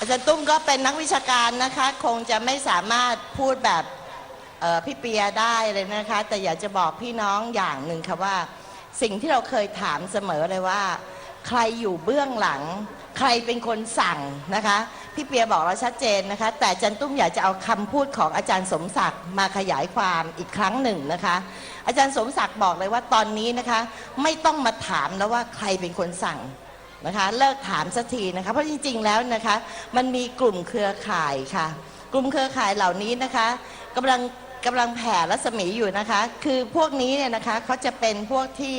อาจารย์ตุ้มก็เป็นนักวิชาการนะคะ คงจะไม่สามารถพูดแบบพี่เปียได้เลยนะคะ แต่อยากจะบอกพี่น้องอย่างหนึ่งค่ะว่า สิ่งที่เราเคยถามเสมอเลยว่า ใครอยู่เบื้องหลัง ใครเป็นคนสั่งนะคะ พี่เปียบอกเราชัดเจนนะคะ แต่อาจันตุ้มอยากจะเอาคำพูดของอาจารย์สมศักดิ์มาขยายความอีกครั้งหนึ่งนะคะ อาจารย์สมศักดิ์บอกเลยว่าตอนนี้นะคะ ไม่ต้องมาถามแล้วว่าใครเป็นคนสั่ง นะคะเลิกถามสักทีนะคะเพราะจริง ๆ แล้วนะคะ มันมีกลุ่มเครือข่ายค่ะ กลุ่มเครือข่ายเหล่านี้นะคะกำลังกำลังแผ่รัศมีอยู่นะคะ คือพวกนี้เนี่ยนะคะเขาจะเป็นพวกที่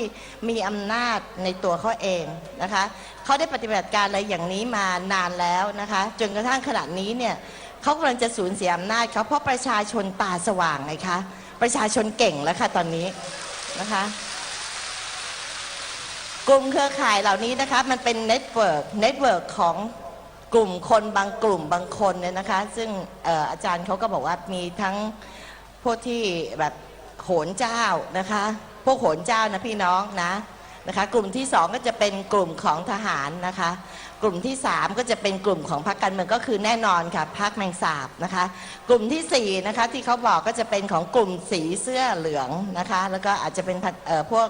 มีอำนาจในตัวเขาเองนะคะเขาได้ปฏิบัติการอะไรอย่างนี้มานานแล้วนะคะจนกระทั่งขณะนี้เนี่ยเขากำลังจะสูญเสียอำนาจเขาเพราะประชาชนตาสว่างไงคะประชาชนเก่งแล้วค่ะตอนนี้นะคะ กลุ่มเครือข่ายเหล่านี้นะคะมันเป็นเน็ตเวิร์กเน็ตเวิร์กของกลุ่มคนบางกลุ่มบางคนเนี่ยนะคะ ซึ่งอออาจารย์เขาก็บอกว่ามีทั้งพวกที่แบบโหนเจ้านะคะ พวกโหนเจ้านะพี่น้องนะนะคะ กลุ่มที่สองก็จะเป็นกลุ่มของทหารนะคะ กลุ่มที่สามก็จะเป็นกลุ่มของพรรคการเมืองก็คือแน่นอนค่ะพรรคแมงสาบนะคะ กลุ่มที่สี่นะคะที่เขาบอกก็จะเป็นของกลุ่มสีเสื้อเหลืองนะคะ แล้วก็อาจจะเป็นพวก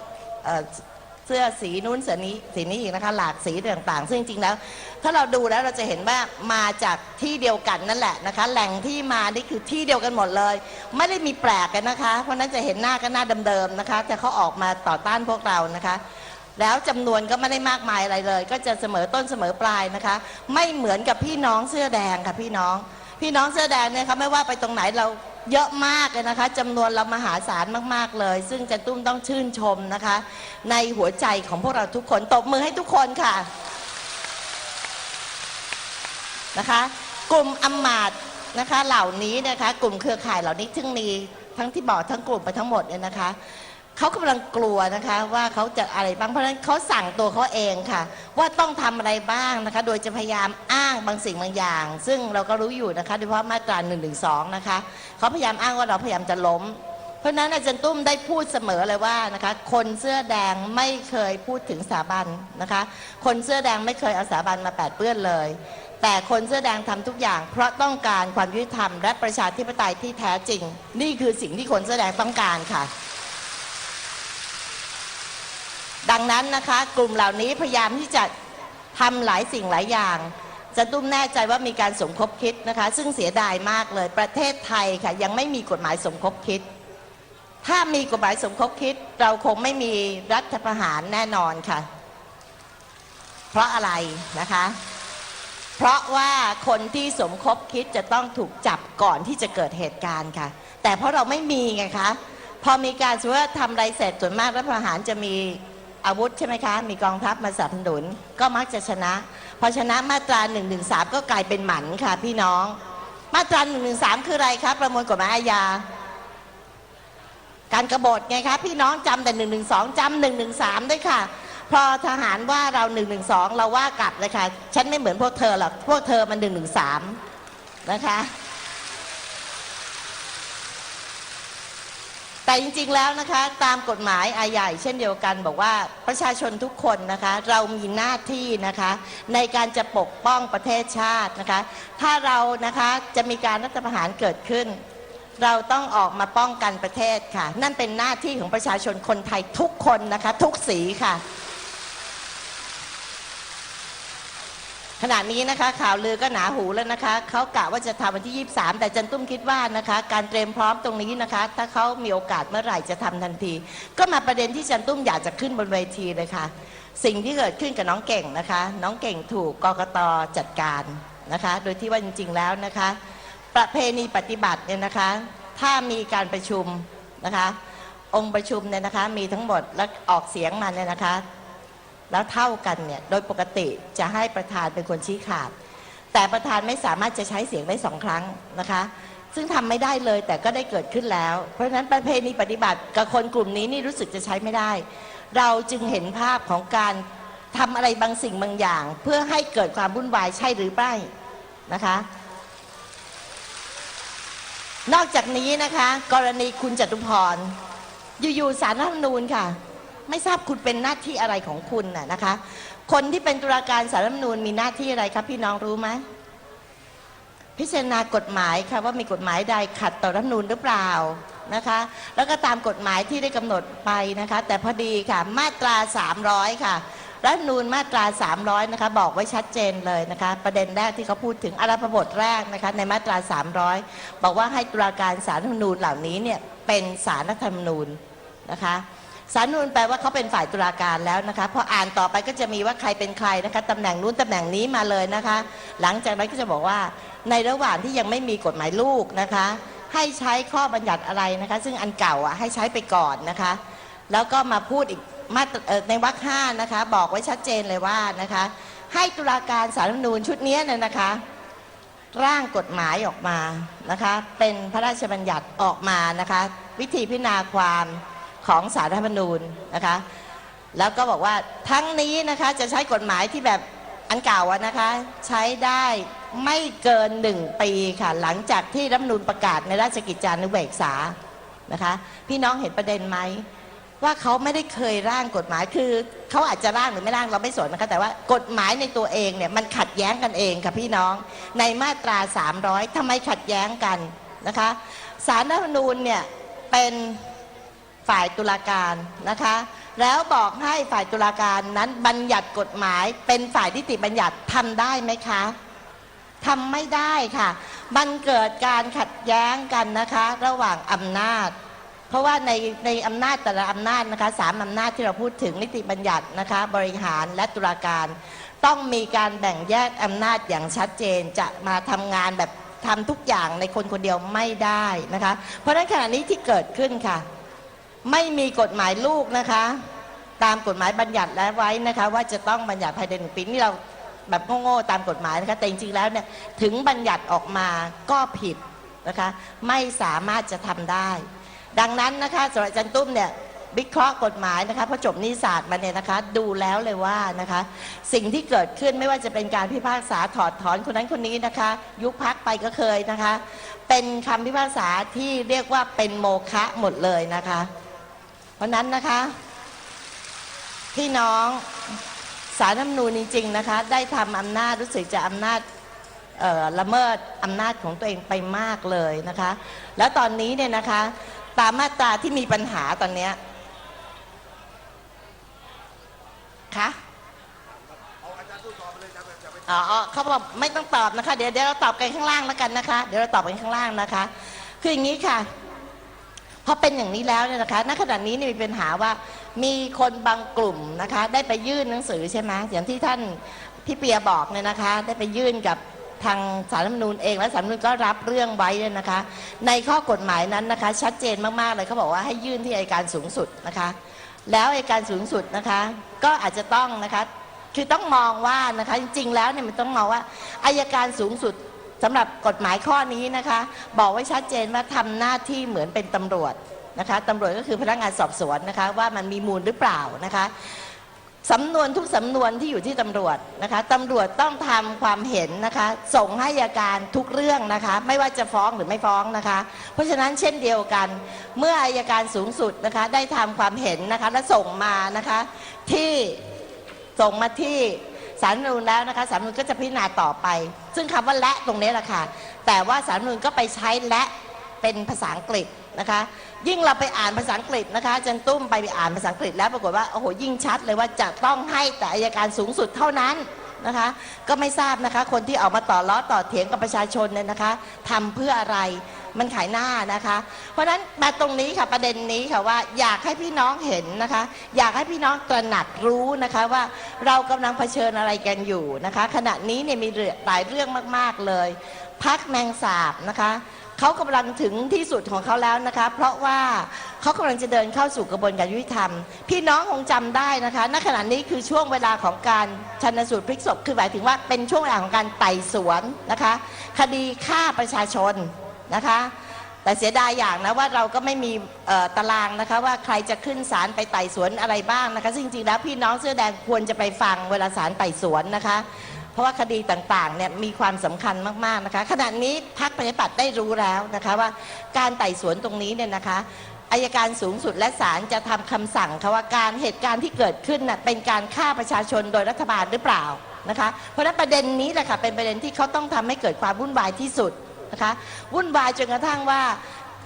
สื้อสีนู้นเสื้อนี้สีนี้อีกนะคะหลากสีต่างๆ ซึ่งจริงๆแล้ว ถ้าเราดูแล้วเราจะเห็นว่ามาจากที่เดียวกันนั่นแหละนะคะ แหล่งที่มานี่คือที่เดียวกันหมดเลย ไม่ได้มีแปลกกันนะคะ เพราะนั้นจะเห็นหน้าก็หน้าเดิมๆนะคะ แต่เขาออกมาต่อต้านพวกเรานะคะแล้วจำนวนก็ไม่ได้มากมายอะไรเลย ก็จะเสมอต้นเสมอปลายนะคะ ไม่เหมือนกับพี่น้องเสื้อแดงค่ะพี่น้อง พี่น้องเสื้อแดงเนี่ยค่ะไม่ว่าไปตรงไหนเราเยอะมากเลยนะคะจำนวนเรามหาศาลมาก ๆ เลย ซึ่งจะตุ้มต้องชื่นชมนะคะ ในหัวใจของพวกเราทุกคนตบมือให้ทุกคนค่ะนะคะ กลุ่มอำมาตนะคะเหล่านี้นะคะ กลุ่มเครือข่ายเหล่านี้ซึ่งมีทั้งที่บอกทั้งกลุ่มไปทั้งหมดเนี่ยนะคะ เขากำลังกลัวนะคะว่าเขาจะอะไรบ้างเพราะฉะนั้นเขาสั่งตัวเขาเองค่ะ ว่าต้องทำอะไรบ้างนะคะ โดยจะพยายามอ้างบางสิ่งบางอย่าง ซึ่งเราก็รู้อยู่นะคะโดยเฉพาะมาตรา1นึนะคะเขาพยายามอ้างว่าเราพยายามจะล้ม เพราะฉะนั้นอาจารย์ตุ้มได้พูดเสมอเลยว่านะคะคนเสื้อแดงไม่เคยพูดถึงสถาบันนะคะ คนเสื้อแดงไม่เคยเอาสถาบันมาแปดเปื้อนเลยแต่คนเสื้อแดงทำทุกอย่าง เพราะต้องการความยุติธรรมและประชาธิปไตยที่แท้จริง นี่คือสิ่งที่คนเสื้อแดงต้องการค่ะ ดังนั้นนะคะ กลุ่มเหล่านี้พยายามที่จะทำหลายสิ่งหลายอย่าง จะตุ้มแน่ใจว่ามีการสมคบคิดนะคะ ซึ่งเสียดายมากเลย ประเทศไทยค่ะยังไม่มีกฎหมายสมคบคิด ถ้ามีกฎหมายสมคบคิด เราคงไม่มีรัฐประหารแน่นอนค่ะ เพราะอะไรนะคะ เพราะว่าคนที่สมคบคิดจะต้องถูกจับก่อนที่จะเกิดเหตุการณ์ค่ะ แต่เพราะเราไม่มีไงคะพอมีการสมมติว่าทำอะไรเสร็จส่วนมากรัฐประหารจะมี อาวุธใช่ไหมคะ มีกองทัพมาสนับสนุน ก็มักจะชนะ พอชนะมาตรา1นึก็กลายเป็นหมันค่ะพี่น้อง มาตรา1นึคืออะไรคะประมวลกฎหมายอาญา การกรบฏไงคะพี่น้องจำแต่1นึจำ1นึด้วยค่ะ พอทหารว่าเรา1นึเราว่ากลับเลยค่ะ ฉันไม่เหมือนพวกเธอหรอก พวกเธอมัน1นึนะคะ แต่จริงๆแล้วนะคะตามกฎหมายอาญาเช่นเดียวกัน บอกว่าประชาชนทุกคนนะคะเรามีหน้าที่นะคะในการจะปกป้องประเทศชาตินะคะถ้าเรานะคะจะมีการรัฐประหารเกิดขึ้น เราต้องออกมาป้องกันประเทศค่ะ นั่นเป็นหน้าที่ของประชาชนคนไทยทุกคนนะคะทุกสีค่ะ ขณะนี้นะคะข่าวลือก็หนาหูแล้วนะคะเขากะว่าจะทำวันที่ 23 แต่จันตุ้มคิดว่านะคะ การเตรียมพร้อมตรงนี้นะคะ ถ้าเขามีโอกาสเมื่อไหร่จะทำทันที ก็มาประเด็นที่จันตุ้มอยากจะขึ้นบนเวทีเลยค่ะ สิ่งที่เกิดขึ้นกับน้องเก่งนะคะ น้องเก่งถูกกกตจัดการนะคะ โดยที่ว่าจริง ๆ แล้วนะคะ ประเพณีปฏิบัติเนี่ยนะคะ ถ้ามีการประชุมนะคะ องค์ประชุมเนี่ยนะคะ มีทั้งหมดแล้วออกเสียงมาเนี่ยนะคะ แล้วเท่ากันเนี่ยโดยปกติจะให้ประธานเป็นคนชี้ขาด แต่ประธานไม่สามารถจะใช้เสียงได้สองครั้งนะคะ ซึ่งทำไม่ได้เลยแต่ก็ได้เกิดขึ้นแล้ว เพราะฉะนั้นประเพณีปฏิบัติกับคนกลุ่มนี้นี่รู้สึกจะใช้ไม่ได้ เราจึงเห็นภาพของการทำอะไรบางสิ่งบางอย่าง เพื่อให้เกิดความวุ่นวายใช่หรือไม่นะคะนอกจากนี้นะคะ กรณีคุณจตุพร อยู่ๆสารรัฐธรรมนูญค่ะ ไม่ทราบคุณเป็นหน้าที่อะไรของคุณน่ะนะคะ คนที่เป็นตุลาการสารรัฐธรรมนูญมีหน้าที่อะไรครับ พี่น้องรู้ไหมพิจารณากฎหมายค่ะว่ามีกฎหมายใดขัดต่อรัฐธรรมนูญหรือเปล่านะคะ แล้วก็ตามกฎหมายที่ได้กำหนดไปนะคะ แต่พอดีค่ะมาตรา 300 ค่ะรัฐมนูญมาตรา 300 นะคะ บอกไว้ชัดเจนเลยนะคะ ประเด็นแรกที่เขาพูดถึงอารัฐบทแรกนะคะ ในมาตรา 300 บอกว่าให้ตุลาการศาลรัฐธรรมนูญเหล่านี้เนี่ยเป็นศาลรัฐธรรมนูญนะคะ ศารนูญแปลว่าเขาเป็นฝ่ายตุลาการแล้วนะคะพออ่านต่อไปก็จะมีว่าใครเป็นใครนะคะตำแหน่งนู้นตำแหน่งนี้มาเลยนะคะ หลังจากนั้นก็จะบอกว่า ในระหว่างที่ยังไม่มีกฎหมายลูกนะคะ ให้ใช้ข้อบัญญัติอะไรนะคะ ซึ่งอันเก่าอะให้ใช้ไปก่อนนะคะ แล้วก็มาพูดอีกมาในวรรคห้านะคะ บอกไว้ชัดเจนเลยว่านะคะ ให้ตุลาการสารนูญชุดนี้เนี่ยนะคะ ร่างกฎหมายออกมานะคะ เป็นพระราชบัญญัติออกมานะคะ วิธีพิจารณาความ ของสารรัฐธรรมนูญนะคะ แล้วก็บอกว่าทั้งนี้นะคะจะใช้กฎหมายที่แบบอันเก่าอะนะคะ ใช้ได้ไม่เกินหนึ่งปีค่ะ หลังจากที่รัฐมนูญประกาศในราชกิจจานุเบกษานะคะ พี่น้องเห็นประเด็นไหม ว่าเขาไม่ได้เคยร่างกฎหมายคือเขาอาจจะร่างหรือไม่ร่างเราไม่สนนะคะ แต่ว่ากฎหมายในตัวเองเนี่ยมันขัดแย้งกันเองค่ะพี่น้องในมาตรา 300ทำไมขัดแย้งกันนะคะสารรัฐธรรมนูญเนี่ยเป็น ฝ่ายตุลาการนะคะ แล้วบอกให้ฝ่ายตุลาการนั้นบัญญัติกฎหมาย เป็นฝ่ายนิติบัญญัติทำได้ไหมคะทำไม่ได้ค่ะ มันเกิดการขัดแย้งกันนะคะ ระหว่างอำนาจ เพราะว่าในในอำนาจแต่ละอำนาจนะคะสามอำนาจที่เราพูดถึงนิติบัญญัตินะคะ บริหารและตุลาการ ต้องมีการแบ่งแยกอำนาจอย่างชัดเจนจะมาทำงานแบบทำทุกอย่างในคนคนเดียวไม่ได้นะคะ เพราะฉะนั้นขณะนี้ที่เกิดขึ้นค่ะ ไม่มีกฎหมายลูกนะคะ ตามกฎหมายบัญญัติแล้วไว้นะคะ ว่าจะต้องบัญญัติภายในหนึ่งปีนี่เราแบบโง่ๆตามกฎหมายนะคะแต่จริงๆแล้วเนี่ยถึงบัญญัติออกมาก็ผิดนะคะ ไม่สามารถจะทำได้ ดังนั้นนะคะสำหรับจันตุ้มเนี่ยวิเคราะห์กฎหมายนะคะพราะจบนิสศาสตร์มาเนี่ยนะคะ ดูแล้วเลยว่านะคะ สิ่งที่เกิดขึ้นไม่ว่าจะเป็นการพิพากษาถอดถอนคนนั้นคนนี้นะคะ ยุบพักไปก็เคยนะคะ เป็นคำพิพากษาที่เรียกว่าเป็นโมฆะหมดเลยนะคะ เพราะนั้นนะคะพี่น้องสารรัฐธรรมนูญจริง ๆนะคะ ได้ทำอำนาจรู้สึกจะอำนาจละเมิดอำนาจของตัวเองไปมากเลยนะคะ แล้วตอนนี้เนี่ยนะคะ ตามมาตราที่มีปัญหาตอนเนี้ยคะอ๋ออ๋อเขาบอกไม่ต้องตอบนะคะ เดี๋ยวเดี๋ยวเราตอบกันข้างล่างแล้วกันนะคะ เดี๋ยวเราตอบกันข้างล่างนะคะ คืออย่างนี้ค่ะ พอเป็นอย่างนี้แล้วเนี่ยนะคะณขณะนี้เนี่ยมีปัญหาว่ามีคนบางกลุ่มนะคะ ได้ไปยื่นหนังสือใช่ไหมอย่างที่ท่านพี่เปียบอกเนี่ยนะคะ ได้ไปยื่นกับทางสารรัฐธรรมนูญเองและสารรัฐมนูญก็รับเรื่องไว้เนี่ยนะคะ ในข้อกฎหมายนั้นนะคะ ชัดเจนมากๆเลยเขาบอกว่าให้ยื่นที่อัยการสูงสุดนะคะ แล้วอัยการสูงสุดนะคะ ก็อาจจะต้องนะคะคือต้องมองว่านะคะจริงๆแล้วเนี่ยมันต้องมองว่าอายการสูงสุด สำหรับกฎหมายข้อนี้นะคะ บอกไว้ชัดเจนว่าทำหน้าที่เหมือนเป็นตำรวจนะคะตำรวจก็คือพนักงานสอบสวนนะคะ ว่ามันมีมูลหรือเปล่านะคะสำนวนทุกสำนวนที่อยู่ที่ตำรวจนะคะตำรวจต้องทำความเห็นนะคะ ส่งให้อัยการทุกเรื่องนะคะ ไม่ว่าจะฟ้องหรือไม่ฟ้องนะคะ เพราะฉะนั้นเช่นเดียวกัน เมื่ออายการสูงสุดนะคะ ได้ทำความเห็นนะคะ และส่งมานะคะ ที่ส่งมาที่ สารรัฐธรรมนูญแล้วนะคะสารรัฐธรรมนูญก็จะพิจารณาต่อไป ซึ่งคำว่าและตรงนี้แหละค่ะแต่ว่าสารรัฐธรรมนูญก็ไปใช้และเป็นภาษาอังกฤษนะคะ ยิ่งเราไปอ่านภาษาอังกฤษนะคะอาจันตุ้มไปไปอ่านภาษาอังกฤษแล้วปรากฏว่าโอ้โหยิ่งชัดเลยว่าจะต้องให้แต่อายการสูงสุดเท่านั้นนะคะ ก็ไม่ทราบนะคะ คนที่ออกมาต่อล้อต่อเถียงกับประชาชนเนี่ยนะคะทำเพื่ออะไร มันขายหน้านะคะ เพราะฉะนั้นมาตรงนี้ค่ะประเด็นนี้ค่ะว่าอยากให้พี่น้องเห็นนะคะ อยากให้พี่น้องตระหนักรู้นะคะว่าเรากำลังเผชิญอะไรกันอยู่นะคะ ขณะนี้เนี่ยมีหลายเรื่องมาก ๆเลยพักแมงสาบนะคะเขากำลังถึงที่สุดของเขาแล้วนะคะ เพราะว่าเขากำลังจะเดินเข้าสู่กระบวนการยุติธรรม พี่น้องคงจำได้นะคะณขณะนี้คือช่วงเวลาของการชันสูตรพลิกศพคือหมายถึงว่าเป็นช่วงเวลาของการไต่สวนนะคะ คดีฆ่าประชาชน นะคะ แต่เสียดายอย่างนะว่าเราก็ไม่มีตารางนะคะว่าใครจะขึ้นศาลไปไต่สวนอะไรบ้างนะคะซึ่งจริงๆแล้วพี่น้องเสื้อแดงควรจะไปฟังเวลาศาลไต่สวนนะคะ เพราะว่าคดีต่างๆเนี่ยมีความสำคัญมากๆนะคะขณะนี้พรรคประชาธิปัตย์ได้รู้แล้วนะคะว่าการไต่สวนตรงนี้เนี่ยนะคะอายการสูงสุดและศาลจะทำคำสั่งค่ะว่าการเหตุการณ์ที่เกิดขึ้นน่ะเป็นการฆ่าประชาชนโดยรัฐบาลหรือเปล่านะคะ เพราะฉะนั้นประเด็นนี้แหละค่ะเป็นประเด็นที่เขาต้องทำให้เกิดความวุ่นวายที่สุด นะคะวุ่นวายจนกระทั่งว่า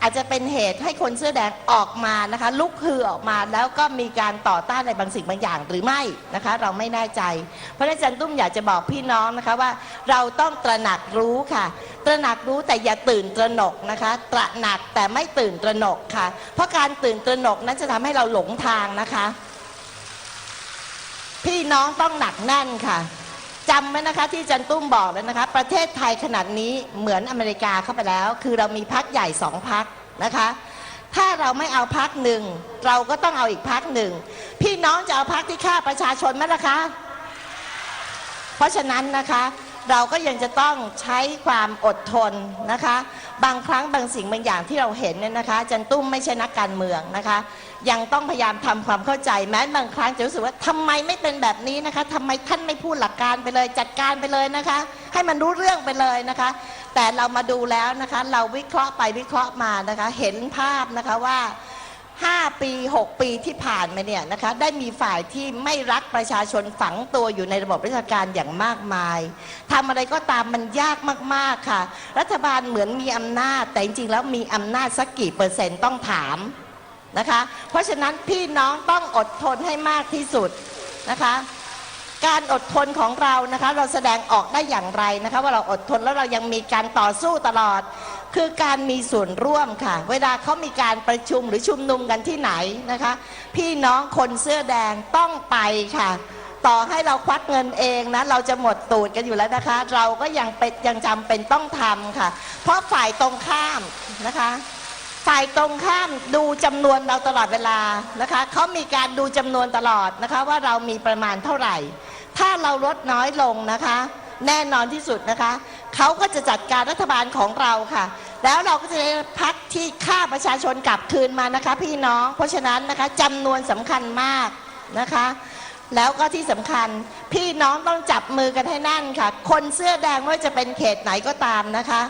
อาจจะเป็นเหตุให้คนเสื้อแดงออกมานะคะลุกฮือออกมาแล้วก็มีการต่อต้านในบางสิ่งบางอย่างหรือไม่นะคะ เราไม่แน่ใจ เพราะฉะนั้นอาจารย์ตุ้มอยากจะบอกพี่น้องนะคะว่า เราต้องตระหนักรู้ค่ะ ตระหนักรู้แต่อย่าตื่นตระหนกนะคะ ตระหนักแต่ไม่ตื่นตระหนกค่ะ เพราะการตื่นตระหนกนั้นจะทำให้เราหลงทางนะคะ พี่น้องต้องหนักแน่นค่ะ จำไว้นะคะที่อาจันตุ้มบอกแล้วนะคะ ประเทศไทยขนาดนี้เหมือนอเมริกาเข้าไปแล้ว คือเรามีพักใหญ่สองพักนะคะ ถ้าเราไม่เอาพักหนึ่ง เราก็ต้องเอาอีกพักหนึ่ง พี่น้องจะเอาพักที่ฆ่าประชาชนไหมล่ะคะ เพราะฉะนั้นนะคะ เราก็ยังจะต้องใช้ความอดทนนะคะ บางครั้งบางสิ่งบางอย่างที่เราเห็นเนี่ยนะคะอาจันตุ้มไม่ใช่นักการเมืองนะคะ ยังต้องพยายามทำความเข้าใจแม้บางครั้งจะรู้สึกว่าทำไมไม่เป็นแบบนี้นะคะทำไมท่านไม่พูดหลักการไปเลย จัดการไปเลยนะคะ ให้มันรู้เรื่องไปเลยนะคะ แต่เรามาดูแล้วนะคะ เราวิเคราะห์ไปวิเคราะห์มานะคะ เห็นภาพนะคะว่า 5 ปี 6 ปีที่ผ่านมาเนี่ยนะคะ ได้มีฝ่ายที่ไม่รักประชาชนฝังตัวอยู่ในระบบราชการอย่างมากมายทำอะไรก็ตามมันยากมาก ๆ ค่ะ รัฐบาลเหมือนมีอำนาจ แต่จริงๆแล้วมีอำนาจสักกี่เปอร์เซ็นต์ต้องถาม นะคะ เพราะฉะนั้นพี่น้องต้องอดทนให้มากที่สุดนะคะ การอดทนของเรานะคะ เราแสดงออกได้อย่างไรนะคะ ว่าเราอดทนแล้วเรายังมีการต่อสู้ตลอด คือการมีส่วนร่วมค่ะ เวลาเขามีการประชุมหรือชุมนุมกันที่ไหนนะคะ พี่น้องคนเสื้อแดงต้องไปค่ะต่อให้เราควักเงินเองนะเราจะหมดตูดกันอยู่แล้วนะคะ เราก็ยังเป็นยังจำเป็นต้องทำค่ะ เพราะฝ่ายตรงข้ามนะคะ ฝ่ายตรงข้ามดูจำนวนเราตลอดเวลานะคะเขามีการดูจำนวนตลอดนะคะว่าเรามีประมาณเท่าไหร่ ถ้าเราลดน้อยลงนะคะ แน่นอนที่สุดนะคะเขาก็จะจัดการรัฐบาลของเราค่ะ แล้วเราก็จะได้พักที่ฆ่าประชาชนกลับคืนมานะคะ พี่น้องเพราะฉะนั้นนะคะจำนวนสำคัญมากนะคะ แล้วก็ที่สำคัญพี่น้องต้องจับมือกันให้แนั่นค่ะ คนเสื้อแดงไม่ว่าจะเป็นเขตไหนก็ตามนะคะ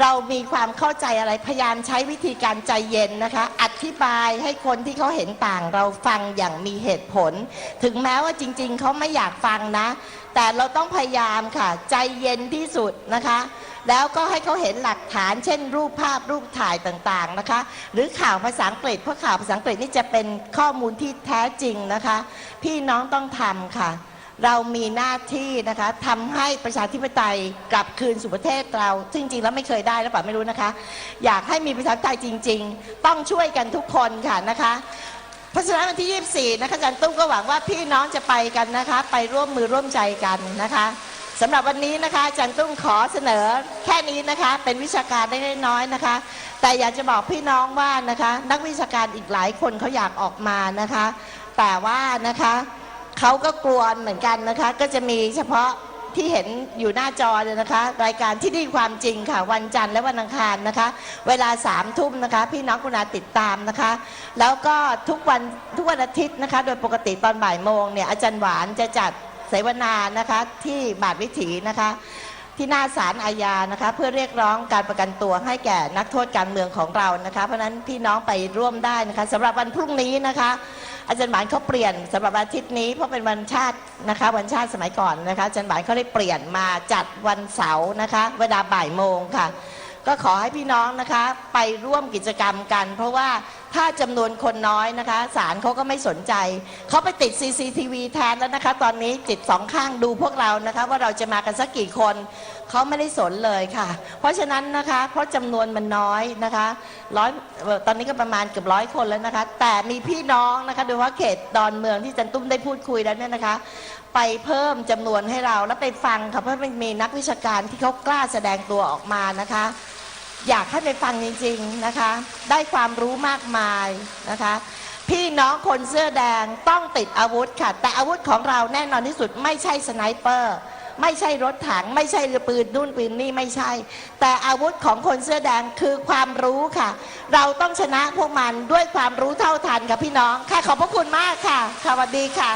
เรามีความเข้าใจอะไรพยายามใช้วิธีการใจเย็นนะคะ อธิบายให้คนที่เขาเห็นต่างเราฟังอย่างมีเหตุผล ถึงแม้ว่าจริง ๆเขาไม่อยากฟังนะ แต่เราต้องพยายามค่ะ ใจเย็นที่สุดนะคะ แล้วก็ให้เขาเห็นหลักฐาน เช่น รูปภาพรูปถ่ายต่างๆนะคะ หรือข่าวภาษาอังกฤษเพราะข่าวภาษาอังกฤษนี่จะเป็นข้อมูลที่แท้จริงนะคะ พี่น้องต้องทำค่ะ เรามีหน้าที่นะคะทำให้ประชาธิปไตยกลับคืนสู่ประเทศเรา ซึ่งจริงๆแล้วไม่เคยได้หรือเปล่าไม่รู้นะคะ อยากให้มีประชาธิปไตยจริง ๆ ต้องช่วยกันทุกคนค่ะนะคะเพราะฉะนั้นวันที่ 24 นะคะอาจารย์ตุ้มก็หวังว่าพี่น้องจะไปกันนะคะ ไปร่วมมือร่วมใจกันนะคะสำหรับวันนี้นะคะอาจารย์ตุ้มขอเสนอแค่นี้นะคะ เป็นวิชาการได้น้อยนะคะ แต่อยากจะบอกพี่น้องว่านะคะ นักวิชาการอีกหลายคนเขาอยากออกมานะคะ แต่ว่านะคะ เขาก็กลัวเหมือนกันนะคะ ก็จะมีเฉพาะที่เห็นอยู่หน้าจอเลยนะคะ รายการที่นี่ความจริงค่ะ วันจันทร์และวันอังคารนะคะ เวลาสามทุ่มนะคะ พี่น้องคุณาติดตามนะคะ แล้วก็ทุกวันทุกวันอาทิตย์นะคะ โดยปกติตอนบ่ายโมงเนี่ยอาจารย์หวานจะจัดเสวนานะคะที่บาทวิถีนะคะ ที่หน้าศาลอาญานะคะ เพื่อเรียกร้องการประกันตัวให้แก่นักโทษการเมืองของเรานะคะ เพราะฉะนั้นพี่น้องไปร่วมได้นะคะสำหรับวันพรุ่งนี้นะคะ อาจารย์หมานเขาเปลี่ยนสำหรับวันอาทิตย์นี้เพราะเป็นวันชาตินะคะ วันชาติสมัยก่อนนะคะอาจารย์หมานเขาได้เปลี่ยนมาจัดวันเสาร์นะคะ เวลาบ่ายโมงค่ะ ก็ขอให้พี่น้องนะคะไปร่วมกิจกรรมกัน เพราะว่า ถ้าจำนวนคนน้อยนะคะศาลเขาก็ไม่สนใจ เขาไปติด CCTV แทนแล้วนะคะ ตอนนี้จิตสองข้างดูพวกเรานะคะ ว่าเราจะมากันสักกี่คนเขาไม่ได้สนเลยค่ะ เพราะฉะนั้นนะคะ เพราะจำนวนมันน้อยนะคะร้อยตอนนี้ก็ประมาณเกือบร้อยคนแล้วนะคะ แต่มีพี่น้องนะคะโดยเฉพาะเขตดอนเมืองที่จันตุ้มได้พูดคุยแล้วเนี่ยนะคะไปเพิ่มจำนวนให้เราแล้วไปฟังค่ะเพราะมันมีนักวิชาการที่เขากล้าแสดงตัวออกมานะคะ อยากให้ไปฟังจริงๆนะคะ ได้ความรู้มากมายนะคะ พี่น้องคนเสื้อแดงต้องติดอาวุธค่ะ แต่อาวุธของเราแน่นอนที่สุดไม่ใช่สไนเปอร์ ไม่ใช่รถถัง ไม่ใช่ปืนนู่นปืนนี่ไม่ใช่ แต่อาวุธของคนเสื้อแดงคือความรู้ค่ะ เราต้องชนะพวกมันด้วยความรู้เท่าทันค่ะพี่น้องค่ะขอบพระคุณมากค่ะค่ะสวัสดีค่ะ